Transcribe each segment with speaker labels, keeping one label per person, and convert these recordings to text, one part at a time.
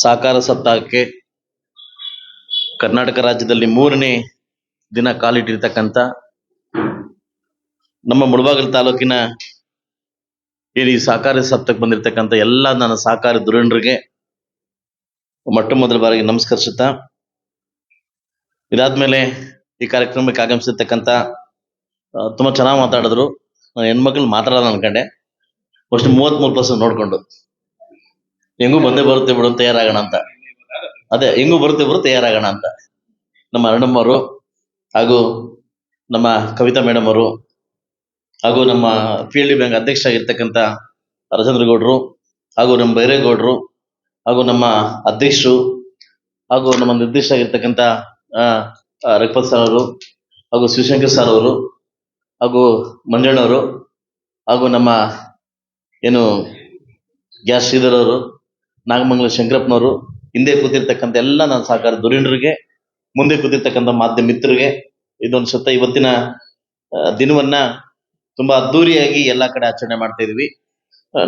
Speaker 1: ಸಹಕಾರ ಸಪ್ತಾಹಕ್ಕೆ ಕರ್ನಾಟಕ ರಾಜ್ಯದಲ್ಲಿ ಮೂರನೇ ದಿನ ಕಾಲಿಟ್ಟಿರ್ತಕ್ಕಂಥ ನಮ್ಮ ಮುಳಬಾಗಿಲು ತಾಲೂಕಿನ ಇಲ್ಲಿ ಈ ಸಪ್ತಕ್ ಬಂದಿರತಕ್ಕಂತ ಎಲ್ಲ ನನ್ನ ಸಹಕಾರಿ ಧುರೀಣರಿಗೆ ಮೊಟ್ಟ ಮೊದಲ ಬಾರಿಗೆ ನಮಸ್ಕರಿಸುತ್ತಾ, ಇದಾದ್ಮೇಲೆ ಈ ಕಾರ್ಯಕ್ರಮಕ್ಕೆ ಆಗಮಿಸಿರ್ತಕ್ಕಂಥ ತುಂಬಾ ಚೆನ್ನಾಗಿ ಮಾತಾಡಿದ್ರು. ಹೆಣ್ಮಕ್ಳು ಮಾತಾಡೋದು ಅನ್ಕೊಂಡೆ. ಫಸ್ಟ್ ಮೂವತ್ಮೂರು ಪರ್ಸೆಂಟ್ ನೋಡ್ಕೊಂಡು. ಹೆಂಗೂ ಬಂದೇ ಬರುತ್ತೆ ಬಿಡು, ತಯಾರಾಗೋಣ ಅಂತ. ಅದೇ ಹೆಂಗೂ ಬರುತ್ತೆ ಬಿಡು, ತಯಾರಾಗೋಣ ಅಂತ. ನಮ್ಮ ಅರಣಮ್ಮರು ಹಾಗೂ ನಮ್ಮ ಕವಿತಾ ಮೇಡಮ್ ಅವರು ಹಾಗೂ ನಮ್ಮ ಪಿ ಎಲ್ ಡಿ ಬ್ಯಾಂಕ್ ಅಧ್ಯಕ್ಷ ಆಗಿರ್ತಕ್ಕಂಥ ರಾಜೇಂದ್ರ ಗೌಡ್ರು ಹಾಗೂ ನಮ್ಮ ಬೈರೇಗೌಡರು ಹಾಗೂ ನಮ್ಮ ಅಧ್ಯಕ್ಷರು ಹಾಗೂ ನಮ್ಮ ನಿರ್ದೇಶಕ ಆಗಿರ್ತಕ್ಕಂಥ ರಘುಪತ್ ಸರ್ ಅವರು ಹಾಗೂ ಶಿವಶಂಕರ್ ಸರ್ ಅವರು ಹಾಗೂ ಮಂಜಣ್ಣವರು ಹಾಗೂ ನಮ್ಮ, ಏನು ಗ್ಯಾಸ್ ಶ್ರೀಧರ್ ಅವರು ನಾಗಮಂಗಲ ಶಂಕರಪ್ಪನವರು ಹಿಂದೆ ಕೂತಿರ್ತಕ್ಕಂಥ ಎಲ್ಲ ನನ್ನ ಸಹಕಾರ ಧುರೀಣರಿಗೆ, ಮುಂದೆ ಕೂತಿರ್ತಕ್ಕಂಥ ಮಾಧ್ಯಮ ಮಿತ್ರರಿಗೆ, ಇದೊಂದು ಸತ ಇವತ್ತಿನ ದಿನವನ್ನ ತುಂಬಾ ಅದ್ದೂರಿಯಾಗಿ ಎಲ್ಲಾ ಕಡೆ ಆಚರಣೆ ಮಾಡ್ತಾ ಇದೀವಿ.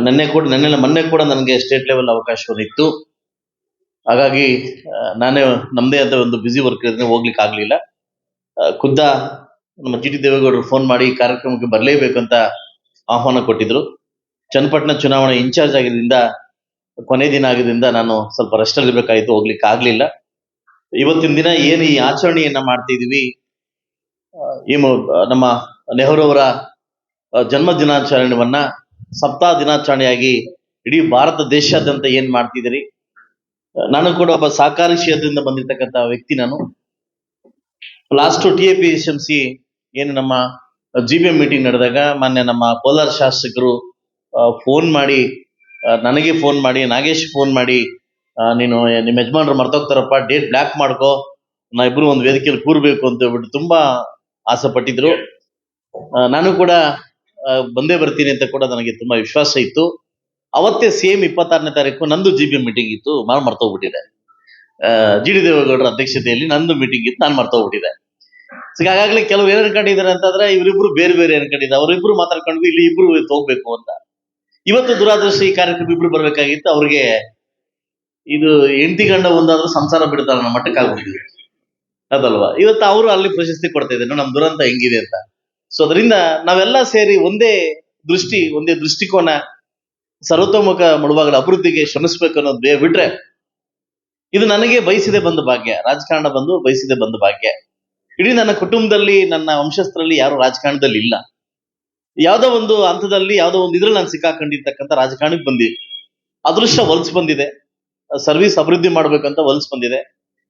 Speaker 1: ನನ್ನೆ ಕೂಡ, ನೆನ್ನೆ ಮೊನ್ನೆ ಕೂಡ ನನಗೆ ಸ್ಟೇಟ್ ಲೆವೆಲ್ ಅವಕಾಶವನ್ನು ಇತ್ತು. ಹಾಗಾಗಿ ನಾನೇ ನಮ್ದೇ ಆದ ಒಂದು ಬ್ಯುಸಿ ವರ್ಕ್ ಇದ್ರೆ ಹೋಗ್ಲಿಕ್ಕೆ ಆಗ್ಲಿಲ್ಲ. ಖುದ್ದ ನಮ್ಮ ಜಿ ಟಿ ದೇವೇಗೌಡರು ಫೋನ್ ಮಾಡಿ ಕಾರ್ಯಕ್ರಮಕ್ಕೆ ಬರಲೇಬೇಕು ಅಂತ ಆಹ್ವಾನ ಕೊಟ್ಟಿದ್ರು. ಚನ್ನಪಟ್ಟಣ ಚುನಾವಣೆ ಇನ್ಚಾರ್ಜ್ ಆಗಿದ್ದರಿಂದ ಕೊನೆ ದಿನ ಆಗಿದ್ರಿಂದ ನಾನು ಸ್ವಲ್ಪ ರೆಸ್ಟ್ ಅಲ್ಲಿ ಇರ್ಬೇಕಾಯ್ತು ಹೋಗ್ಲಿಕ್ಕೆ ಆಗ್ಲಿಲ್ಲ. ಇವತ್ತಿನ ದಿನ ಏನು ಈ ಆಚರಣೆಯನ್ನ ಮಾಡ್ತಾ ಇದೀವಿ ಆ, ಈ ನಮ್ಮ ನೆಹರು ಅವರ ಜನ್ಮ ದಿನಾಚರಣೆವನ್ನ ಸಪ್ತಾಹ ದಿನಾಚರಣೆಯಾಗಿ ಇಡೀ ಭಾರತ ದೇಶಾದ್ಯಂತ ಏನ್ ಮಾಡ್ತಿದ್ದೀರಿ? ನಾನು ಕೂಡ ಒಬ್ಬ ಸಹಕಾರಿ ಕ್ಷೇತ್ರದಿಂದ ಬಂದಿರ್ತಕ್ಕಂಥ ವ್ಯಕ್ತಿ ನಾನು. Last T A S M C ಏನು ನಮ್ಮ ಜಿ ಬಿ ಎಂ ಮೀಟಿಂಗ್ ನಡೆದಾಗ ಮಾನ್ಯ ನಮ್ಮ ಕೋಲಾರ ಶಾಸಕರು ಫೋನ್ ಮಾಡಿ ನನಗೆ ಫೋನ್ ಮಾಡಿ, ನಾಗೇಶ್ ಫೋನ್ ಮಾಡಿ ನೀನು ನಿಮ್ಮ ಯಜಮಾನ್ರು ಮರ್ತೋಗ್ತಾರಪ್ಪ ಡೇಟ್ ಬ್ಲಾಕ್ ಮಾಡ್ಕೋ. ನಾ ಇಬ್ರು ಒಂದು ವೇದಿಕೆಯಲ್ಲಿ ಕೂರ್ಬೇಕು ಅಂತ ಹೇಳ್ಬಿಟ್ಟು ತುಂಬಾ ಆಸೆ ಪಟ್ಟಿದ್ರು ನಾನು ಕೂಡ ಬಂದೇ ಬರ್ತೀನಿ ಅಂತ ಕೂಡ ನನಗೆ ತುಂಬಾ ವಿಶ್ವಾಸ ಇತ್ತು. ಅವತ್ತೇ ಸೇಮ್ ಇಪ್ಪತ್ತಾರನೇ ತಾರೀಕು ನಂದು ಜಿ ಬಿ ಮೀಟಿಂಗ್ ಇತ್ತು, ನಾನು ಮರ್ತೋಗ್ಬಿಟ್ಟಿದೆ ಜಿ ಡಿ ದೇವೇಗೌಡರ ಅಧ್ಯಕ್ಷತೆಯಲ್ಲಿ ನಂದು ಮೀಟಿಂಗ್ ಇತ್ತು, ನಾನು ಮರ್ತೋಗ್ಬಿಟ್ಟಿದೆ ಹಾಗಾಗ್ಲೇ ಕೆಲವ್ರು ಏನ್ ಅನ್ಕೊಂಡಿದ್ದಾರೆ ಅಂತಂದ್ರೆ, ಇವರಿಬ್ರು ಬೇರೆ ಬೇರೆ ಅನ್ಕೊಂಡಿದ್ದಾರೆ. ಅವರಿಬ್ರು ಮಾತಾಡ್ಕೊಂಡ್ವಿ, ಇಲ್ಲಿ ಇಬ್ರು ಹೋಗ್ಬೇಕು ಅಂತ. ಇವತ್ತು ದುರಾದೃಷ್ಟ ಈ ಕಾರ್ಯಕ್ರಮ ಇಬ್ರು ಬರ್ಬೇಕಾಗಿತ್ತು. ಅವ್ರಿಗೆ ಇದು ಹೆಂಡತಿ ಗಂಡ ಒಂದಾದ್ರೂ ಸಂಸಾರ ಬಿಡ್ತಾರ ನಮ್ಮ ಮಟ್ಟಕ್ಕೆ ಆಗ್ಬಿಟ್ಟಿದೆ ಅದಲ್ವಾ? ಇವತ್ತು ಅವರು ಅಲ್ಲಿ ಪ್ರಶಸ್ತಿ ಕೊಡ್ತಾ ಇದ್ದಾರೆ. ನಮ್ ದುರಂತ ಹೆಂಗಿದೆ ಅಂತ. ಸೊ ಅದರಿಂದ ನಾವೆಲ್ಲ ಸೇರಿ ಒಂದೇ ದೃಷ್ಟಿ, ಒಂದೇ ದೃಷ್ಟಿಕೋನ ಸರ್ವತೋಮುಖ ಮುಳುವಾಗಲ ಅಭಿವೃದ್ಧಿಗೆ ಶ್ರಮಿಸ್ಬೇಕು ಅನ್ನೋದು ಬೇ- ಬಿಟ್ರೆ ಇದು ನನಗೆ ಬಯಸಿದೆ ಬಂದ ಭಾಗ್ಯ. ರಾಜಕಾರಣ ಬಂದು ಬಯಸಿದೆ ಬಂದ ಭಾಗ್ಯ. ಇಡೀ ನನ್ನ ಕುಟುಂಬದಲ್ಲಿ, ನನ್ನ ವಂಶಸ್ಥರಲ್ಲಿ ಯಾರು ರಾಜಕಾರಣದಲ್ಲಿ ಇಲ್ಲ ಯಾವ್ದೋ ಒಂದು ಹಂತದಲ್ಲಿ ಯಾವ್ದೋ ಒಂದು ಇದ್ರಲ್ಲಿ ನಾನು ಸಿಕ್ಕಾಕೊಂಡಿರ್ತಕ್ಕಂಥ ರಾಜಕಾರಣಕ್ಕೆ ಬಂದಿ ಅದೃಷ್ಟ ಹೊಲ್ಸ್ ಬಂದಿದೆ. ಸರ್ವಿಸ್ ಅಭಿವೃದ್ಧಿ ಮಾಡ್ಬೇಕಂತ ಹೊಲ್ಸ್ ಬಂದಿದೆ.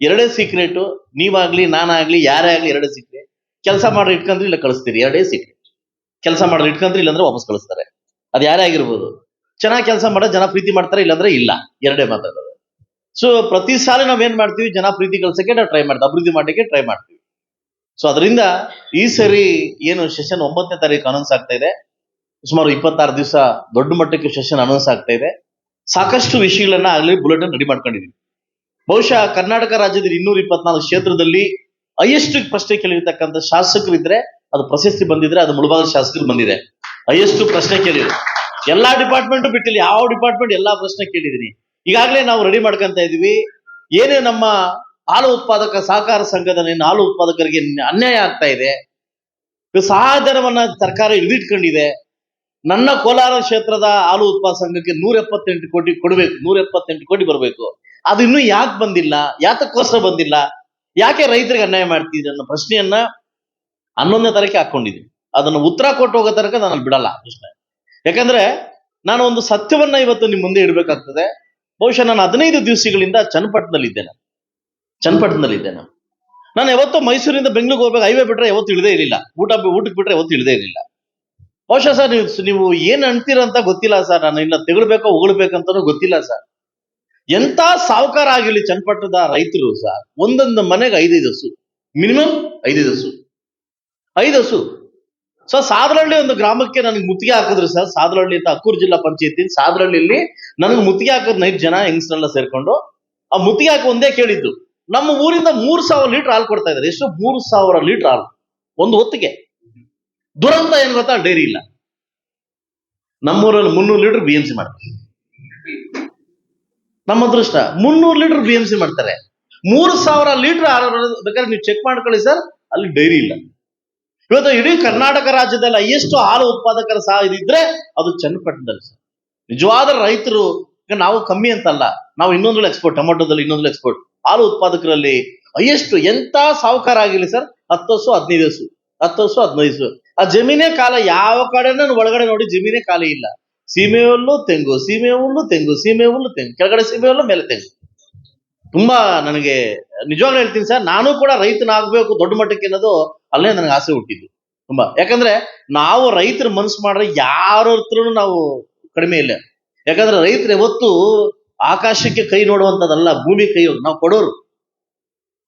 Speaker 1: ಎರಡೇ ಸೀಕ್ರೆಟ್ ನೀವಾಗ್ಲಿ, ನಾನಾಗ್ಲಿ, ಯಾರೇ ಆಗ್ಲಿ ಎರಡೇ ಸೀಕ್ರೆಟ್ ಕೆಲಸ ಮಾಡಿ ಇಟ್ಕೊಂಡ್ರಿ ಇಲ್ಲ ಕಳಿಸ್ತೀರಿ, ಎರಡೇ ಸೀಕ್ರೆಟ್ ಕೆಲಸ ಮಾಡಿದ್ರೆ ಇಟ್ಕೊಂಡ್ರಿ ಇಲ್ಲಾಂದ್ರೆ ವಾಪಸ್ ಕಳಿಸ್ತಾರೆ. ಅದು ಯಾರೇ ಆಗಿರ್ಬೋದು. ಚೆನ್ನಾಗಿ ಕೆಲಸ ಮಾಡೋ, ಜನ ಪ್ರೀತಿ ಮಾಡ್ತಾರೆ, ಇಲ್ಲಾಂದ್ರೆ ಇಲ್ಲ. ಎರಡೇ ಮಾತಾಡೋದು. ಸೊ ಪ್ರತಿ ಸಾಲ ನಾವ್ ಏನ್ ಮಾಡ್ತೀವಿ, ಜನ ಪ್ರೀತಿ ಕಳ್ಸಕ್ಕೆ ನಾವು ಟ್ರೈ ಮಾಡ್ತೀವಿ, ಅಭಿವೃದ್ಧಿ ಮಾಡಲಿಕ್ಕೆ ಟ್ರೈ ಮಾಡ್ತೀವಿ. ಸೊ ಅದರಿಂದ ಈ ಸರಿ ಏನು ಸೆಷನ್ ಒಂಬತ್ತನೇ ತಾರೀಕು ಅನೌನ್ಸ್ ಆಗ್ತಾ ಇದೆ. ಸುಮಾರು ಇಪ್ಪತ್ತಾರು ದಿವಸ ದೊಡ್ಡ ಮಟ್ಟಕ್ಕೆ ಸೆಷನ್ ಅನೌನ್ಸ್ ಆಗ್ತಾ ಇದೆ. ಸಾಕಷ್ಟು ವಿಷಯಗಳನ್ನ ಆಗಲಿ ಬುಲೆಟಿನ್ ರೆಡಿ ಮಾಡ್ಕೊಂಡಿದ್ದೀನಿ ಬಹುಶಃ ಕರ್ನಾಟಕ ರಾಜ್ಯದ ಇನ್ನೂರ ಇಪ್ಪತ್ನಾಲ್ಕು ಕ್ಷೇತ್ರದಲ್ಲಿ ಹೈಯೆಸ್ಟ್ ಪ್ರಶ್ನೆ ಕೇಳಿರ್ತಕ್ಕಂಥ ಶಾಸಕರು ಇದ್ರೆ ಅದು ಪ್ರಶಸ್ತಿ ಬಂದಿದ್ರೆ ಅದು ಮುಳಬಾಗಿಲು ಶಾಸಕರು ಬಂದಿದೆ. ಹೈಯೆಸ್ಟ್ ಪ್ರಶ್ನೆ ಕೇಳಿದ್ರು. ಎಲ್ಲಾ ಡಿಪಾರ್ಟ್ಮೆಂಟ್ ಬಿಟ್ಟಿಲ್ಲ, ಯಾವ ಡಿಪಾರ್ಟ್ಮೆಂಟ್ ಎಲ್ಲಾ ಪ್ರಶ್ನೆ ಕೇಳಿದೀನಿ ಈಗಾಗಲೇ ನಾವು ರೆಡಿ ಮಾಡ್ಕೊಂತ ಇದೀವಿ. ಏನೇ ನಮ್ಮ ಹಾಲು ಉತ್ಪಾದಕ ಸಹಕಾರ ಸಂಘದ ನಿನ್ನ ಹಾಲು ಉತ್ಪಾದಕರಿಗೆ ಅನ್ಯಾಯ ಆಗ್ತಾ ಇದೆ. ಸಹಾಯಧನವನ್ನ ಸರ್ಕಾರ ಹಿಡಿದಿಟ್ಕೊಂಡಿದೆ. ನನ್ನ ಕೋಲಾರ ಕ್ಷೇತ್ರದ ಹಾಲು ಉತ್ಪಾದಕ ಸಂಘಕ್ಕೆ ನೂರ ಎಪ್ಪತ್ತೆಂಟು ಕೋಟಿ ಕೊಡಬೇಕು ನೂರ ಎಪ್ಪತ್ತೆಂಟು ಕೋಟಿ ಬರಬೇಕು. ಅದು ಇನ್ನೂ ಯಾಕೆ ಬಂದಿಲ್ಲ? ಯಾತಕ್ಕೋಸ್ಕರ ಬಂದಿಲ್ಲ? ಯಾಕೆ ರೈತರಿಗೆ ಅನ್ಯಾಯ ಮಾಡ್ತಿದ್ರಿ ಅನ್ನೋ ಪ್ರಶ್ನೆಯನ್ನ ಹನ್ನೊಂದನೇ ತಾರೀಕು ಹಾಕೊಂಡಿದ್ದೀನಿ ಅದನ್ನು ಉತ್ತರ ಕೊಟ್ಟು ಹೋಗೋ ತನಕ ನಾನು ಬಿಡಲ್ಲ, ಪ್ರಶ್ನೆ. ಯಾಕಂದ್ರೆ ನಾನು ಒಂದು ಸತ್ಯವನ್ನ ಇವತ್ತು ನಿಮ್ಮ ಮುಂದೆ ಇಡಬೇಕಾಗ್ತದೆ. ಬಹುಶಃ ನಾನು ಹದಿನೈದು ದಿವಸಗಳಿಂದ ಚನ್ನಪಟ್ಟಣದಲ್ಲಿದ್ದೆ ನಾನು ಚನ್ನಪಟ್ಟಣದಲ್ಲಿದ್ದೆ ನಾನು ನಾನು ಯಾವತ್ತೋ ಮೈಸೂರಿಂದ ಬೆಂಗಳೂರಿಗೆ ಹೋಗ್ಬೇಕು ಹೈವೇ ಬಿಟ್ರೆ ಯಾವತ್ತು ಇಳದೇ ಇರಲಿಲ್ಲ. ಊಟ, ಊಟಕ್ಕೆ ಬಿಟ್ರೆ ಯಾವತ್ತು ಇಳದೇ ಇರಲಿಲ್ಲ. ಬಹುಶಃ ಸರ್, ನೀವು ನೀವು ಏನು ಅಂತೀರ ಅಂತ ಗೊತ್ತಿಲ್ಲ ಸರ್. ನಾನು ಇಲ್ಲ ತೆಗಳ್ಬೇಕೋ, ಹೊಗಳ್ಬೇಕಂತನೂ ಗೊತ್ತಿಲ್ಲ ಸರ್. ಎಂತ ಸಾವುಕಾರ ಆಗಿರಲಿ ಚನ್ನಪಟ್ಟಣದ ರೈತರು ಸರ್. ಒಂದೊಂದು ಮನೆಗೆ ಐದೈದು ಹಸು. ಮಿನಿಮಮ್ ಐದೈದು ಹಸು. ಐದು ಹಸು. ಸೊ ಸಾದರಳ್ಳಿ ಒಂದು ಗ್ರಾಮಕ್ಕೆ ನನಗೆ ಮುತ್ತಿಗೆ ಹಾಕಿದ್ರು ಸರ್. ಸಾದರಹಳ್ಳಿ ಅಂತ ಅಕ್ಕೂರು ಜಿಲ್ಲಾ ಪಂಚಾಯತಿ. ಸಾದರಹಳ್ಳಿಯಲ್ಲಿ ನನಗೆ ಮುತ್ತಿಗೆ ಹಾಕೋದ್ ನೈಟ್ ಜನ ಹೆಂಗ್ಸರೆಲ್ಲ ಸೇರ್ಕೊಂಡು, ಆ ಮುತ್ತಿಗೆ ಹಾಕಿ ಒಂದೇ ಕೇಳಿದ್ದು. ನಮ್ಮ ಊರಿಂದ ಮೂರು ಸಾವಿರ ಲೀಟರ್ ಹಾಲು ಕೊಡ್ತಾ ಇದ್ದಾರೆ. ಎಷ್ಟು? ಮೂರು ಸಾವಿರ ಲೀಟರ್ ಹಾಲು. ಒಂದು ಹೊತ್ತಿಗೆ. ದುರಂತ ಏನ್ ಗೊತ್ತಾ? ಡೈರಿ ಇಲ್ಲ. ನಮ್ಮೂರಲ್ಲಿ ಮುನ್ನೂರು ಲೀಟರ್ ಬಿ ಎಂ ಸಿ ಮಾಡ್ತಾರೆ. ನಮ್ಮ ಅದೃಷ್ಟ, ಮುನ್ನೂರು ಲೀಟರ್ ಬಿ ಎಂ ಸಿ ಮಾಡ್ತಾರೆ. ಮೂರು ಸಾವಿರ ಲೀಟರ್ ಬೇಕಾದ್ರೆ ನೀವು ಚೆಕ್ ಮಾಡ್ಕೊಳ್ಳಿ ಸರ್, ಅಲ್ಲಿ ಡೈರಿ ಇಲ್ಲ. ಇವತ್ತು ಇಡೀ ಕರ್ನಾಟಕ ರಾಜ್ಯದಲ್ಲಿ ಎಷ್ಟು ಹಾಲು ಉತ್ಪಾದಕರ ಸಹ ಇದ್ರೆ ಅದು ಚನ್ನಪಟ್ಟಣದಲ್ಲಿ ಸರ್. ನಿಜವಾದ ರೈತರು ಈಗ ನಾವು ಕಮ್ಮಿ ಅಂತಲ್ಲ, ನಾವು ಇನ್ನೊಂದ್ರಲ್ಲಿ ಎಕ್ಸ್ಪೋರ್ಟ್ ಟೊಮೊಟೊದಲ್ಲಿ ಇನ್ನೊಂದ್ರಲ್ಲಿ ಎಕ್ಸ್ಪೋರ್ಟ್ ಹಾಲು ಉತ್ಪಾದಕರಲ್ಲಿ ಹೈಯೆಸ್ಟ್ ಎಂತ ಸಾವುಕಾರ ಆಗಿರಲಿ ಸರ್ ಹತ್ತು ವರ್ಷ, ಹದಿನೈದು ವರ್ಷ, ಹತ್ತು ವರ್ಷ, ಹದಿನೈದು ವರ್ಷ. ಆ ಜಮೀನೇ ಕಾಲ ಯಾವ ಕಡೆ ಒಳಗಡೆ ನೋಡಿ ಜಮೀನೇ ಖಾಲಿ ಇಲ್ಲ. ಸೀಮೆ ಹುಲ್ಲು, ತೆಂಗು, ಸೀಮೆ ಹುಲ್ಲು, ತೆಂಗು, ಸೀಮೆ ಹುಲ್ಲು, ತೆಂಗು. ಕೆಳಗಡೆ ಸೀಮೆ ಹುಲ್ಲು, ಮೇಲೆ ತೆಂಗು. ತುಂಬಾ ನನಗೆ ನಿಜವಾಗ್ಲೂ ಹೇಳ್ತೀನಿ ಸರ್ ನಾನು ಕೂಡ ರೈತನಾಗಬೇಕು, ದೊಡ್ಡ ಮಟ್ಟಕ್ಕೆ ಅನ್ನೋದು ಅಲ್ಲೇ ನನಗೆ ಆಸೆ ಹುಟ್ಟಿದ್ದು. ತುಂಬಾ. ಯಾಕಂದ್ರೆ ನಾವು ರೈತರ ಮನಸ್ಸು ಮಾಡ್ರೆ ಯಾರ ಹತ್ರನು ನಾವು ಕಡಿಮೆ ಇಲ್ಲ. ಯಾಕಂದ್ರೆ ರೈತರು ಯಾವತ್ತು ಆಕಾಶಕ್ಕೆ ಕೈ ನೋಡುವಂತದಲ್ಲ ಭೂಮಿ ಕೈ ನಾವು ಕೊಡೋರು.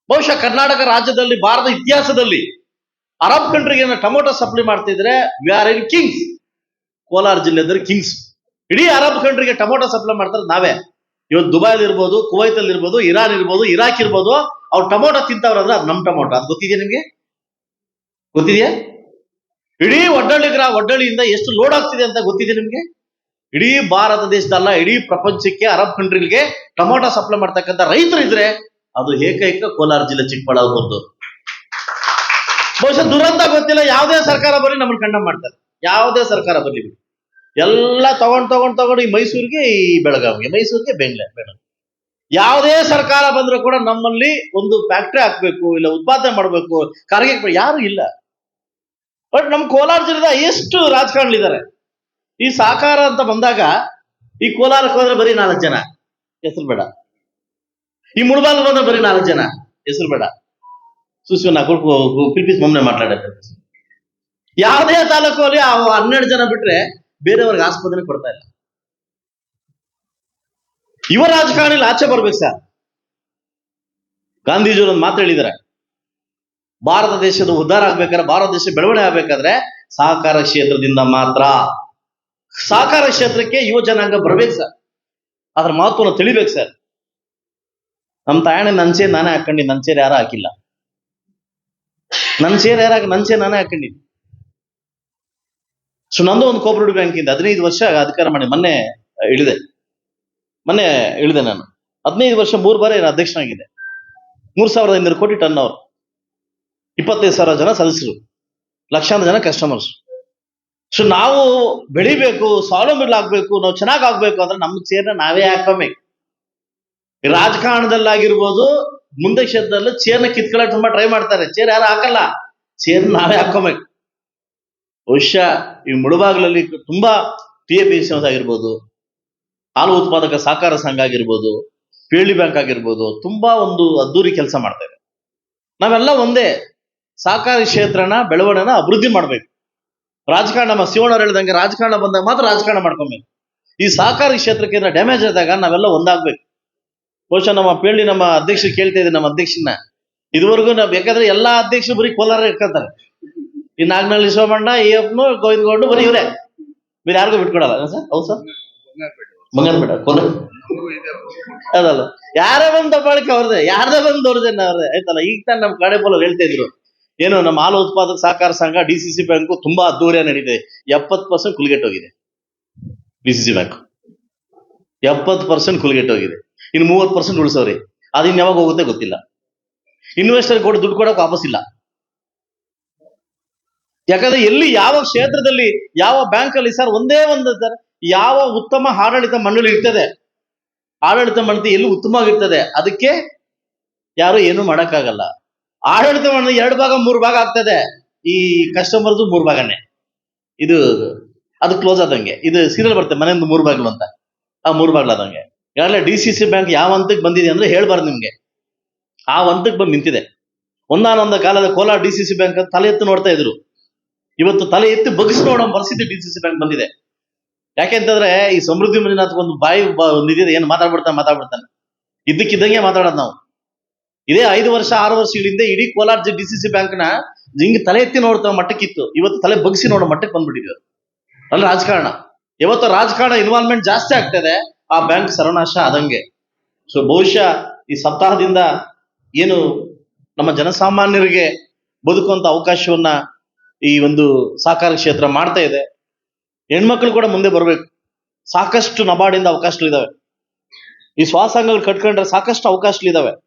Speaker 1: ಬಹುಶಃ ಕರ್ನಾಟಕ ರಾಜ್ಯದಲ್ಲಿ ಭಾರತ ಇತಿಹಾಸದಲ್ಲಿ ಅರಬ್ ಕಂಟ್ರಿಗೆ ಟೊಮೊಟೊ ಸಪ್ಲೈ ಮಾಡ್ತಿದ್ರೆ we are in kings Kolar ಜಿಲ್ಲೆ ಅಂದ್ರೆ ಕಿಂಗ್ಸ್ ಇಡೀ ಅರಬ್ ಕಂಟ್ರಿಗೆ ಟೊಮೊಟೊ ಸಪ್ಲೈ ಮಾಡ್ತಾರೆ ನಾವೇ. ಇವತ್ತು ದುಬೈಲಿ ಇರ್ಬೋದು ಕುವೈತ್ ಅಲ್ಲಿ ಇರ್ಬೋದು, ಇರಾನ್ ಇರ್ಬೋದು, ಇರಾಕ್ ಇರ್ಬೋದು, ಅವ್ರು ಟೊಮೊಟೊ ತಿಂತವ್ರಂದ್ರೆ ಅದು ನಮ್ ಟೊಮೊಟೊ. ಅದು ಗೊತ್ತಿದೆಯಾ ನಿಮ್ಗೆ? ಗೊತ್ತಿದೆಯಾ? ಇಡೀ ಒಡ್ಡಳ್ಳಿ ಗ್ರಾ, ಒಡ್ಡಳ್ಳಿಯಿಂದ ಎಷ್ಟು ಲೋಡ್ ಆಗ್ತಿದೆ ಅಂತ ಗೊತ್ತಿದೆ ನಿಮ್ಗೆ? ಇಡೀ ಭಾರತ ದೇಶದಲ್ಲ ಇಡೀ ಪ್ರಪಂಚಕ್ಕೆ ಅರಬ್ ಕಂಟ್ರಿಗೆ ಟೊಮೊಟೊ ಸಪ್ಲೈ ಮಾಡ್ತಕ್ಕಂಥ ರೈತರು ಇದ್ರೆ ಅದು ಏಕೈಕ ಕೋಲಾರ ಜಿಲ್ಲೆ ಚಿಕ್ಕಬಳ್ಳಾಪುರದ್ದು ಬಹುಶಃ ದುರಂತ ಗೊತ್ತಿಲ್ಲ, ಯಾವುದೇ ಸರ್ಕಾರ ಬರಲಿ ನಮ್ಮನ್ನು ಕಂಡ ಮಾಡ್ತಾರೆ. ಯಾವುದೇ ಸರ್ಕಾರ ಬರಲಿ ಎಲ್ಲ ತಗೊಂಡ್ ತಗೊಂಡ್ ತಗೊಂಡು ಈ ಮೈಸೂರಿಗೆ, ಈ ಬೆಳಗಾವಿಗೆ, ಮೈಸೂರಿಗೆ ಬೆಂಗಳೂರು, ಬೆಳಗಾವಿ. ಯಾವುದೇ ಸರ್ಕಾರ ಬಂದ್ರು ಕೂಡ ನಮ್ಮಲ್ಲಿ ಒಂದು ಫ್ಯಾಕ್ಟ್ರಿ ಹಾಕ್ಬೇಕು, ಇಲ್ಲ ಉತ್ಪಾದನೆ ಮಾಡಬೇಕು, ಕಾರ್ಗೆ ಯಾರು ಇಲ್ಲ. ಬಟ್ ನಮ್ಮ ಕೋಲಾರ ಜಿಲ್ಲೆದ ಎಷ್ಟು ರಾಜಕಾರಣಿಗಳಿದ್ದಾರೆ ಈ ಸಾಕಾರ ಅಂತ ಬಂದಾಗ ಈ ಕೋಲಾರಕ್ಕೆ ಹೋದ್ರೆ ಬರೀ ನಾಲ್ಕು ಜನ. ಹೆಸರು ಬೇಡ. ಈ ಮುಳಬಾಲ್ ಬಂದ್ರೆ ಬರೀ ನಾಲ್ಕು ಜನ. ಹೆಸರು ಬೇಡ. ಸುಶೀವನ ಪಿಲ್ಪಿಸ್ ಮೊಮ್ಮನೆ ಯಾವುದೇ ತಾಲೂಕು ಅಲ್ಲಿ ಆ ಹನ್ನೆರಡು ಜನ ಬಿಟ್ರೆ ಬೇರೆಯವ್ರಿಗೆ ಆಸ್ಪತ್ರೆ ಕೊಡ್ತಾ ಇಲ್ಲ. ಯುವ ರಾಜಕಾರಣಿ ಆಚೆ ಬರ್ಬೇಕು ಸರ್. ಗಾಂಧೀಜಿಯವರು ಒಂದು ಮಾತು ಹೇಳಿದ್ದಾರೆ ಭಾರತ ದೇಶದ ಉದ್ಧಾರ ಆಗ್ಬೇಕಾದ್ರೆ ಭಾರತ ದೇಶ ಬೆಳವಣಿಗೆ ಆಗ್ಬೇಕಾದ್ರೆ ಸಹಕಾರ ಕ್ಷೇತ್ರದಿಂದ ಮಾತ್ರ. ಸಹಕಾರ ಕ್ಷೇತ್ರಕ್ಕೆ ಯುವ ಜನಾಂಗ ಬರ್ಬೇಕು ಸರ್. ಅದ್ರ ಮಹತ್ವನ ತಿಳಿಬೇಕು ಸರ್. ನಮ್ಮ ತಾಯಣ್ಣ ನನ್ ಸೇರ್ ನಾನೇ ಹಾಕೊಂಡಿ ನನ್ ಸೇರ್ ಯಾರು ಹಾಕಿಲ್ಲ. ನನ್ ಸೇರ್ ಯಾರಾಗ ನನ್ ಸೇರ್ ನಾನೇ ಹಾಕೊಂಡಿನಿ ಸೊ ನಂದು ಒಂದು ಕೋಪರೇಟಿವ್ ಬ್ಯಾಂಕ್ ಇಂದ ಹದಿನೈದು ವರ್ಷ ಅಧಿಕಾರ ಮಾಡಿ ಮೊನ್ನೆ ಇಳಿದೆ. ಮೊನ್ನೆ ಇಳಿದೆ ನಾನು. ಹದಿನೈದು ವರ್ಷ ಮೂರು ಬಾರಿ ನಾನು ಅಧ್ಯಕ್ಷನಾಗಿದ್ದೆ. ಮೂರ್ ಸಾವಿರದ ಐನೂರು ಕೋಟಿ ಟನ್ ಅವರು ಇಪ್ಪತ್ತೈದು ಸಾವಿರ ಜನ ಸದಸ್ಯರು. ಲಕ್ಷಾಂತರ ಜನ ಕಸ್ಟಮರ್ಸ್ ಸೊ ನಾವು ಬೆಳಿಬೇಕು ಸ್ವಾವಲಂಬಿಗಳಾಗ್ಬೇಕು ನಾವು ಚೆನ್ನಾಗ್ ಆಗ್ಬೇಕು ಅಂದ್ರೆ ನಮ್ಮ ಚೇರ್ನ ನಾವೇ ಹಾಕೋಬೇಕು ರಾಜಕಾರಣದಲ್ಲಾಗಿರ್ಬೋದು, ಮುಂದೆ ಕ್ಷೇತ್ರದಲ್ಲಿ ಚೇರ್ನ ಕಿತ್ಕೊಳ್ಳೋಕೆ ತುಂಬಾ ಟ್ರೈ ಮಾಡ್ತಾರೆ. ಚೇರ್ ಯಾರು ಹಾಕಲ್ಲ. ಚೇರ್ ನಾವೇ ಹಾಕೋಬೇಕು ಬಹುಶಃ ಈ ಮುಳುಬಾಗ್ಲಲ್ಲಿ ತುಂಬಾ ಪಿ ಎ ಪಿ ಆಗಿರ್ಬೋದು, ಹಾಲು ಉತ್ಪಾದಕ ಸಹಕಾರ ಸಂಘ ಆಗಿರ್ಬೋದು ಪೇಳಿ ಬ್ಯಾಂಕ್ ಆಗಿರ್ಬೋದು, ತುಂಬಾ ಒಂದು ಅದ್ದೂರಿ ಕೆಲಸ ಮಾಡ್ತಾರೆ ನಾವೆಲ್ಲ ಒಂದೇ ಸಹಕಾರಿ ಕ್ಷೇತ್ರನ, ಬೆಳವಣಿಗೆನ ಅಭಿವೃದ್ಧಿ ಮಾಡ್ಬೇಕು. ರಾಜಕಾರಣ ನಮ್ಮ ಶಿವಣ್ಣವ್ರು ಹೇಳ್ದಂಗೆ ರಾಜಕಾರಣ ಬಂದಾಗ ಮಾತ್ರ ರಾಜಕಾರಣ ಮಾಡ್ಕೊಬೇಕು. ಈ ಸಹಕಾರಿ ಕ್ಷೇತ್ರಕ್ಕಿಂತ ಡ್ಯಾಮೇಜ್ ಆದಾಗ ನಾವೆಲ್ಲ ಒಂದಾಗ್ಬೇಕು. ಬಹುಶಃ ನಮ್ಮ ಪೇಳಿ ನಮ್ಮ ಅಧ್ಯಕ್ಷರು ಕೇಳ್ತಾ ಇದ್ದಾರೆ ನಮ್ಮ ಅಧ್ಯಕ್ಷನ ಇದುವರೆಗೂ ನಾವು ಬೇಕಾದ್ರೆ ಎಲ್ಲಾ ಅಧ್ಯಕ್ಷರು ಬರೀ ಕೋಲಾರ ಇಟ್ಕೊತಾರೆ ಈ ನಾಗನಹಳ್ಳಿ ಸೋಮಣ್ಣ ಈ ಅಪ್ಪನು ಗೋವಿಂದಗೌಡ ಬರೀ ಇವರೇ. ಬೇರೆ ಯಾರಿಗೂ ಬಿಟ್ಕೊಡಲ್ಲ ಸರ್? ಹೌದು ಸರ್? ಬಂಗಾರಪೇಟ ಕೋಲಾರ. ಅದಲ್ಲ. ಯಾರೇ ಬಂದ್ ದಬ್ಬಾಳಿಕೆ ಅವ್ರದೇ ಯಾರದೇ ಬಂದ್ ದೌರ್ಜನ್ಯ ಅವ್ರದೇ ಆಯ್ತಲ್ಲ, ಈಗ ತಾನು ನಮ್ಮ ಕಡೆ ಬೋಲ್ ಹೇಳ್ತಾ ಇದ್ರು. ಏನು, ನಮ್ಮ ಹಾಲು ಉತ್ಪಾದಕ ಸಹಕಾರ ಸಂಘ, ಡಿ ಸಿ ಸಿ ಬ್ಯಾಂಕು ತುಂಬಾ ಅದ್ದೂರಿಯ ನಡೀತಿದೆ ಎಪ್ಪತ್ತು ಪರ್ಸೆಂಟ್ ಕುಲ್ಗೆಟ್ಟೋಗಿದೆ ಡಿ ಸಿ ಸಿ ಬ್ಯಾಂಕ್. ಎಪ್ಪತ್ತು ಪರ್ಸೆಂಟ್ ಕುಲ್ಗೆಟ್ಟೋಗಿದೆ ಇನ್ನು ಮೂವತ್ತು ಪರ್ಸೆಂಟ್ ಉಳಿಸೋರಿ ಅದು ಇನ್ ಯಾವಾಗ ಹೋಗುತ್ತೆ ಗೊತ್ತಿಲ್ಲ. ಇನ್ವೆಸ್ಟರ್ ಕೊಟ್ಟು ದುಡ್ಡು ಕೊಡೋಕೆ ವಾಪಸ್ ಇಲ್ಲ. ಯಾಕಂದ್ರೆ ಎಲ್ಲಿ ಯಾವ ಕ್ಷೇತ್ರದಲ್ಲಿ, ಯಾವ ಬ್ಯಾಂಕ್ ಅಲ್ಲಿ ಸರ್ ಒಂದೇ ಒಂದು ಸರ್, ಯಾವ ಉತ್ತಮ ಆಡಳಿತ ಮಂಡಳಿ ಇರ್ತದೆ, ಆಡಳಿತ ಮಂಡಳಿ ಎಲ್ಲಿ ಉತ್ತಮವಾಗಿರ್ತದೆ, ಅದಕ್ಕೆ ಯಾರು ಏನು ಮಾಡಕ್ಕಾಗಲ್ಲ. ಆಡಳಿತ ಮಂಡಳಿ ಎರಡು ಭಾಗ, ಮೂರು ಭಾಗ ಆಗ್ತದೆ. ಈ ಕಸ್ಟಮರ್ದು ಮೂರು ಭಾಗನೇ. ಇದು ಅದು ಕ್ಲೋಸ್ ಆದಂಗೆ. ಇದು ಸೀರಿಯಲ್ ಬರುತ್ತೆ, ಮನೆಯಿಂದ ಮೂರು ಬಾಗಿಲು ಅಂತ. ಆ ಮೂರು ಬಾಗಿಲು ಆದಂಗೆ ಈಗಾಗಲೇ ಡಿ ಸಿ ಸಿ ಬ್ಯಾಂಕ್ ಯಾವ ಹಂತಕ್ಕೆ ಬಂದಿದೆ ಅಂದ್ರೆ ಹೇಳ್ಬಾರ್ದು ನಿಮ್ಗೆ. ಆ ಹಂತಕ್ಕೆ ಬಂದು ನಿಂತಿದೆ. ಒಂದಾನೊಂದ ಕಾಲದ Kolar D C C bank ತಲೆ ಎತ್ತು ನೋಡ್ತಾ ಇದ್ರು. ಇವತ್ತು ತಲೆ ಎತ್ತಿ ಬಗ್ಗಿಸಿ ನೋಡೋ ಪರಿಸ್ಥಿತಿ ಡಿ ಸಿ ಸಿ ಬ್ಯಾಂಕ್ ಬಂದಿದೆ. ಯಾಕೆಂತಂದ್ರೆ ಈ ಸಮೃದ್ಧಿ ಮಂಜುನಾಥ್ ಒಂದು ಬಾಯಿ ಬ- ಒಂದು ಇದಿದೆ ಏನು ಮಾತಾಡ್ಬಿಡ್ತಾನೆ ಮಾತಾಡ್ಬಿಡ್ತಾನೆ. ಇದ್ದಕ್ಕಿದ್ದಂಗೆ ಮಾತಾಡೋದು ನಾವು. ಇದೇ ಐದು ವರ್ಷ, ಆರು ವರ್ಷಗಳಿಂದ ಇಡೀ ಕೋಲಾರ ಡಿ ಸಿ ಸಿ ಬ್ಯಾಂಕ್ನ ಹಿಂಗೆ ತಲೆ ಎತ್ತಿ ನೋಡ್ತಾ ಮಟ್ಟಕ್ಕಿತ್ತು. ಇವತ್ತು ತಲೆ ಬಗ್ಸಿ ನೋಡೋ ಮಟ್ಟಕ್ಕೆ ಬಂದ್ಬಿಟ್ಟಿದೆ ಅಲ್ಲಿ ರಾಜಕಾರಣ. ಇವತ್ತು ರಾಜಕಾರಣ ಇನ್ವಾಲ್ವ್ಮೆಂಟ್ ಜಾಸ್ತಿ ಆಗ್ತದೆ ಆ ಬ್ಯಾಂಕ್ ಸರ್ವನಾಶ ಆದಂಗೆ. ಸೊ ಬಹುಶಃ ಈ ಸಪ್ತಾಹದಿಂದ ಏನು ನಮ್ಮ ಜನಸಾಮಾನ್ಯರಿಗೆ ಬದುಕುವಂತ ಅವಕಾಶವನ್ನ ಈ ಒಂದು ಸಹಕಾರ ಕ್ಷೇತ್ರ ಮಾಡ್ತಾ ಇದೆ. ಹೆಣ್ಮಕ್ಳು ಕೂಡ ಮುಂದೆ ಬರಬೇಕು. ಸಾಕಷ್ಟು ನಬಾರ್ಡಿಂದ ಅವಕಾಶಗಳಿದಾವೆ. ಈ ಸ್ವಾಸಂಗಗಳು ಕಟ್ಕೊಂಡ್ರೆ ಸಾಕಷ್ಟು ಅವಕಾಶಗಳಿದಾವೆ.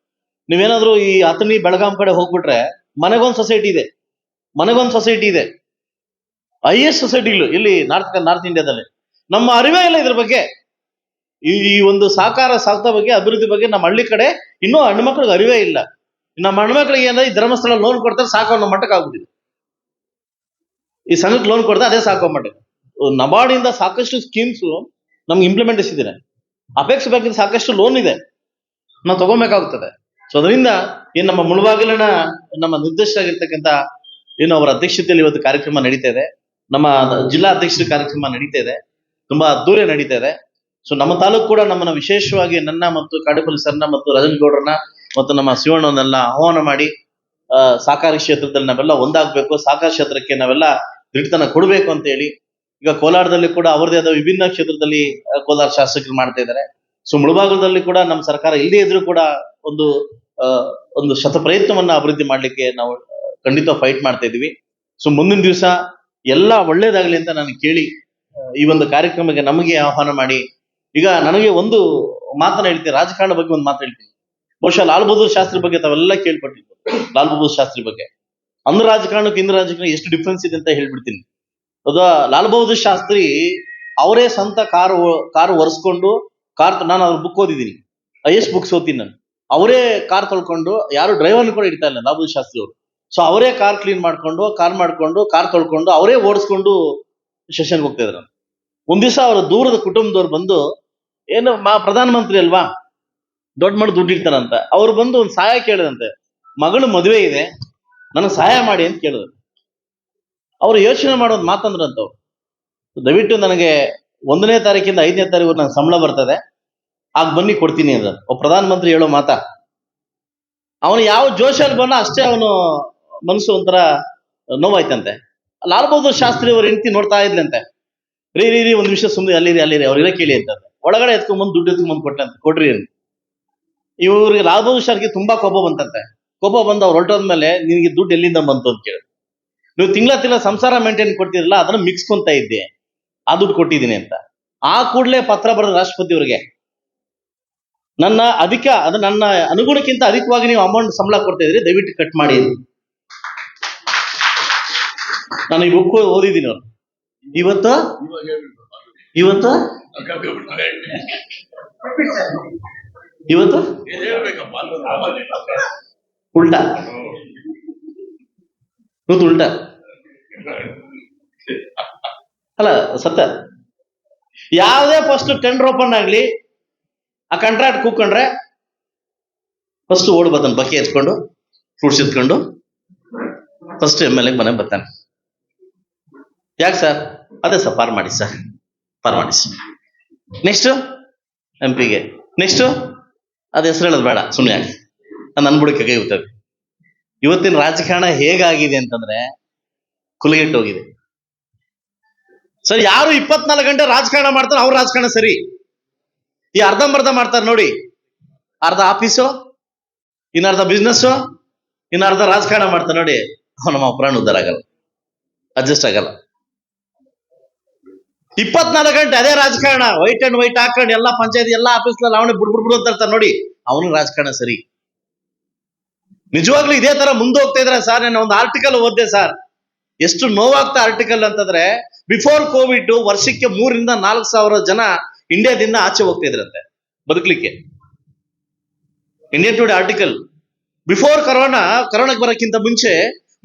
Speaker 1: ನೀವೇನಾದ್ರೂ ಈ ಅಥಣಿ ಬೆಳಗಾಂ ಕಡೆ ಹೋಗ್ಬಿಟ್ರೆ ಮನೆಗೊಂದು ಸೊಸೈಟಿ ಇದೆ. ಮನೆಗೊಂದು ಸೊಸೈಟಿ ಇದೆ. ಐ ಎಸ್ ಸೊಸೈಟಿಗಳು ಇಲ್ಲಿ ನಾರ್ತ್ ನಾರ್ತ್ ಇಂಡಿಯಾದಲ್ಲಿ. ನಮ್ಮ ಅರಿವೇ ಇಲ್ಲ ಇದ್ರ ಬಗ್ಗೆ. ಈ ಒಂದು ಸಾಕಾರ ಸಾಕ್ತ ಬಗ್ಗೆ, ಅಭಿವೃದ್ಧಿ ಬಗ್ಗೆ ನಮ್ಮ ಹಳ್ಳಿ ಕಡೆ ಇನ್ನೂ ಹೆಣ್ಮಕ್ಳಿಗೆ ಅರಿವೇ ಇಲ್ಲ. ನಮ್ಮ ಹೆಣ್ಮಕ್ಳಿಗೆ ಏನಂದ್ರೆ ಈ ಧರ್ಮಸ್ಥಳ ಲೋನ್ ಕೊಡ್ತಾರೆ ಸಾಕು ಅನ್ನೋ ಮಟ್ಟಕ್ಕೆ ಆಗ್ಬಿಟ್ಟಿದೆ. ಈ ಸಂಘಕ್ಕೆ ಲೋನ್ ಕೊಡ್ತಾರೆ ಅದೇ ಸಾಕು ಮಟ್ಟಕ್ಕೆ. ನಬಾರ್ಡಿಂದ ಸಾಕಷ್ಟು ಸ್ಕೀಮ್ಸ್ ನಮ್ಗೆ ಇಂಪ್ಲಿಮೆಂಟೇಷನ್ ಇದೆ ಅಪೇಕ್ಷ ಬ್ಯಾಂಕಿಂದ ಸಾಕಷ್ಟು ಲೋನ್ ಇದೆ. ನಾವು ತಗೋಬೇಕಾಗುತ್ತದೆ ಸೊ ಅದರಿಂದ ಏನ್ ನಮ್ಮ ಮುಳುಬಾಗಿಲಿನ ನಮ್ಮ ನಿರ್ದೇಶಕರಾಗಿರ್ತಕ್ಕಂಥ ಏನು ಅವರ ಅಧ್ಯಕ್ಷತೆಯಲ್ಲಿ ಇವತ್ತು ಕಾರ್ಯಕ್ರಮ ನಡೀತಾ ಇದೆ. ನಮ್ಮ ಜಿಲ್ಲಾ ಅಧ್ಯಕ್ಷರ ಕಾರ್ಯಕ್ರಮ ನಡೀತಾ ಇದೆ. ತುಂಬಾ ಅದ್ದೂರಿ ನಡೀತಾ ಇದೆ. ಸೊ ನಮ್ಮ ತಾಲೂಕು ಕೂಡ ನಮ್ಮನ್ನ ವಿಶೇಷವಾಗಿ ನನ್ನ ಮತ್ತು ಕಾಡುಪಲ್ಲಿ ಸರ್ನ ಮತ್ತು ರಜನ್ ಗೌಡ್ರನ್ನ ಮತ್ತು ನಮ್ಮ ಶಿವಣ್ಣವನ್ನೆಲ್ಲ ಆಹ್ವಾನ ಮಾಡಿ ಸಹಕಾರಿ ಕ್ಷೇತ್ರದಲ್ಲಿ ನಾವೆಲ್ಲ ಒಂದಾಗಬೇಕು. ಸಹಕಾರ ಕ್ಷೇತ್ರಕ್ಕೆ ನಾವೆಲ್ಲ ದಿಟ್ಟತನ ಕೊಡಬೇಕು ಅಂತ ಹೇಳಿ, ಈಗ ಕೋಲಾರದಲ್ಲಿ ಕೂಡ ಅವರದೇ ಆದ ವಿಭಿನ್ನ ಕ್ಷೇತ್ರದಲ್ಲಿ ಕೋಲಾರ ಶಾಸಕರು ಮಾಡ್ತಾ ಇದ್ದಾರೆ. ಸೊ ಮುಳುಭಾಗದಲ್ಲಿ ಕೂಡ ನಮ್ಮ ಸರ್ಕಾರ ಇಲ್ಲದೇ ಇದ್ರೂ ಕೂಡ ಒಂದು ಒಂದು ಶತ ಪ್ರಯತ್ನವನ್ನ ಅಭಿವೃದ್ಧಿ ಮಾಡ್ಲಿಕ್ಕೆ ನಾವು ಖಂಡಿತ ಫೈಟ್ ಮಾಡ್ತಾ ಇದೀವಿ ಸೊ ಮುಂದಿನ ದಿವಸ ಎಲ್ಲ ಒಳ್ಳೇದಾಗ್ಲಿ ಅಂತ ನಾನು ಕೇಳಿ ಈ ಒಂದು ಕಾರ್ಯಕ್ರಮಕ್ಕೆ ನಮಗೆ ಆಹ್ವಾನ ಮಾಡಿ, ಈಗ ನನಗೆ ಒಂದು ಮಾತನ್ನ ಹೇಳ್ತೀನಿ, ರಾಜಕಾರಣ ಬಗ್ಗೆ ಒಂದು ಮಾತು ಹೇಳ್ತೀನಿ. ಬಹುಶಃ ಲಾಲ್ ಬಹದ್ದೂರ್ ಶಾಸ್ತ್ರಿ ಬಗ್ಗೆ ತಾವೆಲ್ಲ ಕೇಳ್ಪಟ್ಟಿದ್ದು ಲಾಲ್ ಬಹದ್ದೂರ್ ಶಾಸ್ತ್ರಿ ಬಗ್ಗೆ. ಅಂದ್ರ ರಾಜಕಾರಣಕ್ಕೆ ಇಂದ್ರ ರಾಜಕಾರಣ ಎಷ್ಟು ಡಿಫ್ರೆನ್ಸ್ ಇದೆ ಅಂತ ಹೇಳ್ಬಿಡ್ತೀನಿ. ಅದು, ಲಾಲ್ ಬಹದ್ದೂರ್ ಶಾಸ್ತ್ರಿ ಅವರೇ ಸ್ವಂತ ಕಾರು ಕಾರು ಒರೆಸ್ಕೊಂಡು, ಕಾರ್ ನಾನು ಅವ್ರ ಬುಕ್ ಓದಿದ್ದೀನಿ. ಎಸ್ ಬುಕ್ಸ್ ಓದ್ತೀನಿ ನಾನು. ಅವರೇ ಕಾರ್ ತೊಳ್ಕೊಂಡು, ಯಾರು ಡ್ರೈವರ್ನ ಕೂಡ ಇಡ್ತಾ ಇಲ್ಲ ಲಾಲ್ ಶಾಸ್ತ್ರಿ ಅವರು ಸೊ ಅವರೇ ಕಾರ್ ಕ್ಲೀನ್ ಮಾಡ್ಕೊಂಡು ಕಾರ್ ಮಾಡ್ಕೊಂಡು ಕಾರ್ ತೊಳ್ಕೊಂಡು, ಅವರೇ ಓಡಿಸ್ಕೊಂಡು ಸೆಷನ್ಗೆ ಹೋಗ್ತಾ ಇದ್ರು. ಒಂದ್ ದಿವಸ ಅವರ ದೂರದ ಕುಟುಂಬದವ್ರು ಬಂದು, ಏನು ಮಾ, ಪ್ರಧಾನಮಂತ್ರಿ ಅಲ್ವಾ? ದೊಡ್ಡ ಮಾಡಿ ದುಡ್ಡು ಇಡ್ತಾರಂತ. ಅವ್ರು ಬಂದು ಒಂದು ಸಹಾಯ ಕೇಳಿದಂತೆ, ಮಗಳು ಮದುವೆ ಇದೆ, ನನಗೆ ಸಹಾಯ ಮಾಡಿ ಅಂತ ಕೇಳಿದ್ರು. ಅವ್ರು ಯೋಚನೆ ಮಾಡೋದು ಮಾತಂದ್ರಂತ ಅವ್ರು ದಯವಿಟ್ಟು ನನಗೆ ಒಂದನೇ ತಾರೀಕಿಂದ ಐದನೇ ತಾರೀಕು ನಂಗೆ ಸಂಬಳ ಬರ್ತದೆ. ಆಗ ಬನ್ನಿ ಕೊಡ್ತೀನಿ ಅಂತ ಒಬ್ಬ ಪ್ರಧಾನಮಂತ್ರಿ ಹೇಳೋ ಮಾತಾ. ಅವನು ಯಾವ ಜೋಶಲ್ಲಿ ಬಂದ ಅಷ್ಟೇ ಅವನು ಮನಸ್ಸು ಒಂಥರ ನೋವಾಯ್ತಂತೆ. ಲಾಲ್ ಬಹದ್ದೂರ್ ಶಾಸ್ತ್ರಿ ಅವ್ರ ಹೆಂಡತಿ ನೋಡ್ತಾ ಇದ್ಲಂತೆ. ರೀ ರೀ ರೀ, ಒಂದ್ ನಿಮಿಷ ಸುಮ್ಮನೆ ಅಲ್ಲಿರಿ ಅಲ್ಲಿರಿ, ಅವ್ರ ಕೇಳಿ ಅಂತ ಒಳಗಡೆ ಎತ್ಕೊಂಡ್ಬಂದು ದುಡ್ಡು ಎತ್ಕೊಂಡ್ಬಂದು ಕೊಟ್ಟಂತೆ ಕೊಡ್ರಿ ಅಂತ ಇವ್ರಿಗೆ ಲಾಲ್ ಬಹದ್ದೂರ್ ಶಾಸ್ತ್ರಿಗೆ ತುಂಬಾ ಕೋಪ ಬಂತಂತೆ. ಕೋಪ ಬಂದು ಅವ್ರು ಹೊರಟೋದ್ಮೇಲೆ ನಿನಗೆ ದುಡ್ಡು ಎಲ್ಲಿಂದ ಬಂತು ಅಂತ ಕೇಳಿದ್ರು ನೀವು ತಿಂಗಳ ತಿಂಗಳ ಸಂಸಾರ ಮೇಂಟೈನ್ ಕೊಡ್ತಿರಲ್ಲ, ಅದನ್ನ ಮಿಕ್ಸ್ಕೊಂತ ಇದ್ದೆ. ಆ ದುಡ್ಡು ಕೊಟ್ಟಿದ್ದೀನಿ ಅಂತ. ಆ ಕೂಡಲೇ ಪತ್ರ ಬರೆದ ರಾಷ್ಟ್ರಪತಿ ಅವರಿಗೆ. ನನ್ನ ಅಧಿಕ, ಅದು ನನ್ನ ಅನುಗುಣಕ್ಕಿಂತ ಅಧಿಕವಾಗಿ ನೀವು ಅಮೌಂಟ್ ಸಂಬಳ ಕೊಡ್ತಾ ದಯವಿಟ್ಟು ಕಟ್ ಮಾಡಿ ನಾನು ಈ ಬುಕ್ ಓದಿದ್ದೀನಿ ಅವ್ರು ಇವತ್ತು? ಇವತ್ತು? ಇವತ್ತು? ಉಲ್ಟಾ. ಇವತ್ತು ಉಲ್ಟಾ. ಅಲ್ಲ, ಸತ್ಯ. ಯಾವುದೇ ಫಸ್ಟ್ ಟೆಂಡರ್ ಓಪನ್ ಆಗ್ಲಿ ಆ ಕಾಂಟ್ರಾಕ್ಟ್ ಕೂಕೊಂಡ್ರೆ ಫಸ್ಟ್ ಓಡ್ ಬರ್ತಾನೆ ಬಕ್ಕೆ ಎತ್ಕೊಂಡು ಫ್ರೂಟ್ಸ್ ಎತ್ಕೊಂಡು ಫಸ್ಟ್ ಎಂ ಎಲ್ ಎ ಮನೆಗೆ ಬರ್ತಾನೆ. ಯಾಕೆ ಸರ್ ಅದೇ ಸರ್ ಪಾರ್ ಮಾಡಿ ಸರ್ ಪಾರ್ ಮಾಡಿ ಸರ್ ನೆಕ್ಸ್ಟ್ ಎಂ ಪಿಗೆ ನೆಕ್ಸ್ಟ್ ಅದು ಹೆಸರು ಹೇಳೋದು ಬೇಡ ಸುಮ್ಮನೆ ಯಾಕೆ ನನ್ನ ಬುಡಕ್ಕೆ ಕೈ ಇವತ್ತಿನ ರಾಜಕಾರಣ ಹೇಗಾಗಿದೆ ಅಂತಂದ್ರೆ ಕುಲಗೆಟ್ಟೋಗಿದೆ ಸರ್ ಯಾರು ಇಪ್ಪತ್ನಾಲ್ಕು ಗಂಟೆ ರಾಜಕಾರಣ ಮಾಡ್ತಾರೆ ಅವ್ರ ರಾಜಕಾರಣ ಸರಿ. ಈ ಅರ್ಧಂಬರ್ಧ ಮಾಡ್ತಾರೆ ನೋಡಿ. ಅರ್ಧ ಆಫೀಸು, ಇನ್ನರ್ಧ ಬಿಸ್ನೆಸ್ ಇನ್ನರ್ಧ ರಾಜಕಾರಣ ಮಾಡ್ತಾರೆ ನೋಡಿ. ನಮ್ಮ ಪ್ರಾಣ ಉದ್ದಾರ ಆಗಲ್ಲ. ಅಡ್ಜಸ್ಟ್ ಆಗಲ್ಲ. ಇಪ್ಪತ್ನಾಲ್ಕು ಗಂಟೆ ಅದೇ ರಾಜಕಾರಣ. ವೈಟ್ ಅಂಡ್ ವೈಟ್ ಹಾಕೊಂಡು ಎಲ್ಲಾ ಪಂಚಾಯತ್, ಎಲ್ಲಾ ಆಫೀಸ್ನಲ್ಲಿ ಅವನೇ ಬುಡ್ ಬುಡ್ ಬುಡ್ ಅಂತ ಇರ್ತಾನೆ ನೋಡಿ. ಅವನು ರಾಜಕಾರಣ ಸರಿ. ನಿಜವಾಗ್ಲೂ ಇದೇ ತರ ಮುಂದೆ ಹೋಗ್ತಾ ಇದ್ರೆ ಸರ್ ನಾನು ಒಂದು ಆರ್ಟಿಕಲ್ ಓದ್ದೆ ಸರ್. ಎಷ್ಟು ನೋವಾಗ್ತಾ ಆರ್ಟಿಕಲ್ ಅಂತಂದ್ರೆ ಬಿಫೋರ್ ಕೋವಿಡ್ ವರ್ಷಕ್ಕೆ ಮೂರಿಂದ ನಾಲ್ಕು ಸಾವಿರ ಜನ ಇಂಡಿಯಾದಿಂದ ಆಚೆ ಹೋಗ್ತಾ ಇದ್ರಂತೆ, ಬದುಕಲಿಕ್ಕೆ. Indian today article before corona ಕರೋನಾಕ್ ಬರೋಕ್ಕಿಂತ ಮುಂಚೆ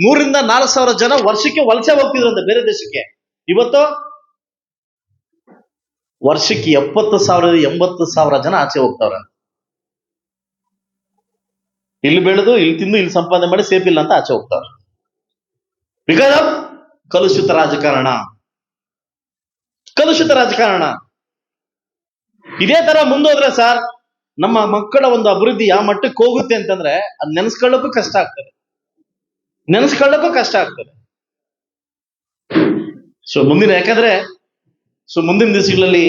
Speaker 1: ಮೂರಿಂದ ನಾಲ್ಕು ಸಾವಿರ ಜನ ವರ್ಷಕ್ಕೆ ವಲಸೆ ಹೋಗ್ತಿದ್ರಂತೆ ಬೇರೆ ದೇಶಕ್ಕೆ. ಇವತ್ತು ವರ್ಷಕ್ಕೆ ಎಪ್ಪತ್ತು ಸಾವಿರದ ಎಂಬತ್ತು ಸಾವಿರ ಜನ ಆಚೆ ಹೋಗ್ತಾವ್ರ. ಇಲ್ಲಿ ಬೆಳೆದು, ಇಲ್ಲಿ ತಿಂದು, ಇಲ್ಲಿ ಸಂಪಾದನೆ ಮಾಡಿ ಸೇಫ್ ಇಲ್ಲ ಅಂತ ಆಚೆ ಹೋಗ್ತಾವ್ರ. ಬಿಕಾಸ್ ಆಫ್ ಕಲುಷಿತ ರಾಜಕಾರಣ. ಕಲುಷಿತ ರಾಜಕಾರಣ. ಇದೇ ತರ ಮುಂದೋದ್ರೆ ಸರ್, ನಮ್ಮ ಮಕ್ಕಳ ಒಂದು ಅಭಿವೃದ್ಧಿ ಯಾವ ಮಟ್ಟಕ್ಕೆ ಹೋಗುತ್ತೆ ಅಂತಂದ್ರೆ ಅದ್ ನೆನೆಸ್ಕೊಳ್ಳೋಕ್ಕೂ ಕಷ್ಟ ಆಗ್ತದೆ. ನೆನೆಸ್ಕೊಳ್ಳೋಕ್ಕೂ ಕಷ್ಟ ಆಗ್ತದೆ. ಸೊ ಮುಂದಿನ, ಯಾಕಂದ್ರೆ ಸೊ ಮುಂದಿನ ದಿವಸಗಳಲ್ಲಿ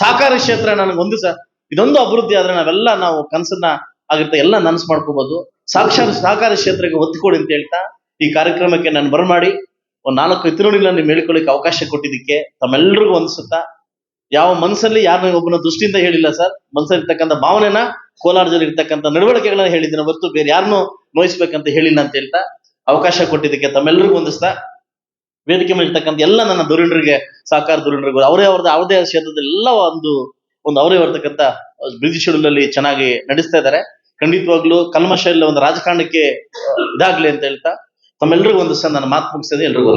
Speaker 1: ಸಹಕಾರ ಕ್ಷೇತ್ರ ನನಗೆ ಒಂದು ಸರ್, ಇದೊಂದು ಅಭಿವೃದ್ಧಿ ಆದ್ರೆ ನಾವೆಲ್ಲ ನಾವು ಕನಸನ್ನ ಆಗುತ್ತೆ ಎಲ್ಲ ನನಸು ಮಾಡ್ಕೋಬಹುದು ಸಾಕ್ಷಾತ್ ಸಹಕಾರ ಕ್ಷೇತ್ರಕ್ಕೆ ಒತ್ತು ಕೊಡಿ ಅಂತ ಹೇಳ್ತಾ ಈ ಕಾರ್ಯಕ್ರಮಕ್ಕೆ ನಾನು ಬರಮಾಡಿ, ಒಂದು ನಾಲ್ಕು ಇತರುಗಳನ್ನ ನೀವು ಹೇಳಿಕೊಳ್ಳಿಕ್ಕೆ ಅವಕಾಶ ಕೊಟ್ಟಿದ್ದಕ್ಕೆ ತಮ್ಮೆಲ್ಲರಿಗೂ ಅನ್ಸುತ್ತಾ ಯಾವ ಮನಸ್ಸಲ್ಲಿ ಯಾರನ್ನ ಒಬ್ಬನ ದೃಷ್ಟಿಯಿಂದ ಹೇಳಿಲ್ಲ ಸರ್? ಮನಸ್ಸಲ್ಲಿ ಇರ್ತಕ್ಕಂಥ ಭಾವನೆನ ಕೋಲಾರದಲ್ಲಿ ಇರ್ತಕ್ಕಂಥ ನಡವಳಿಕೆಗಳನ್ನ ಹೇಳಿದ್ದೀನಿ ಹೊರತು ಬೇರೆ ಯಾರನ್ನೂ ನೋಯಿಸ್ಬೇಕಂತ ಹೇಳಿಲ್ಲ ಅಂತ ಹೇಳ್ತಾ ಅವಕಾಶ ಕೊಟ್ಟಿದ್ದಕ್ಕೆ ತಮ್ಮೆಲ್ಲರಿಗೂ ಹೊಂದಿಸ್ತಾ ವೇದಿಕೆ ಮೇಲೆ ಇರ್ತಕ್ಕಂಥ ಎಲ್ಲ ನನ್ನ ಧುರೀಣರಿಗೆ ಸಹಕಾರ ಧುರೀಣರಿಗೂ, ಅವರೇ ಅವ್ರದ್ದು ಅವರದೇ ಕ್ಷೇತ್ರದ ಎಲ್ಲ ಒಂದು ಒಂದು ಅವರೇ ಬರ್ತಕ್ಕಂಥ ಬ್ರಿಜಿ ಶೆಡ್ಯೂಲ್ ಅಲ್ಲಿ ಚೆನ್ನಾಗಿ ನಡೆಸ್ತಾ ಇದ್ದಾರೆ. ಖಂಡಿತವಾಗ್ಲೂ ಕಲ್ಮಶ ಒಂದು ರಾಜಕಾರಣಕ್ಕೆ ಇದಾಗ್ಲಿ ಅಂತ ಹೇಳ್ತಾ ತಮ್ಮೆಲ್ಲರಿಗೂ ಒಂದು ಸಹ ನನ್ನ ಮಾತು ಮುಗಿಸ್ತದೆ. ಎಲ್ರಿಗೂ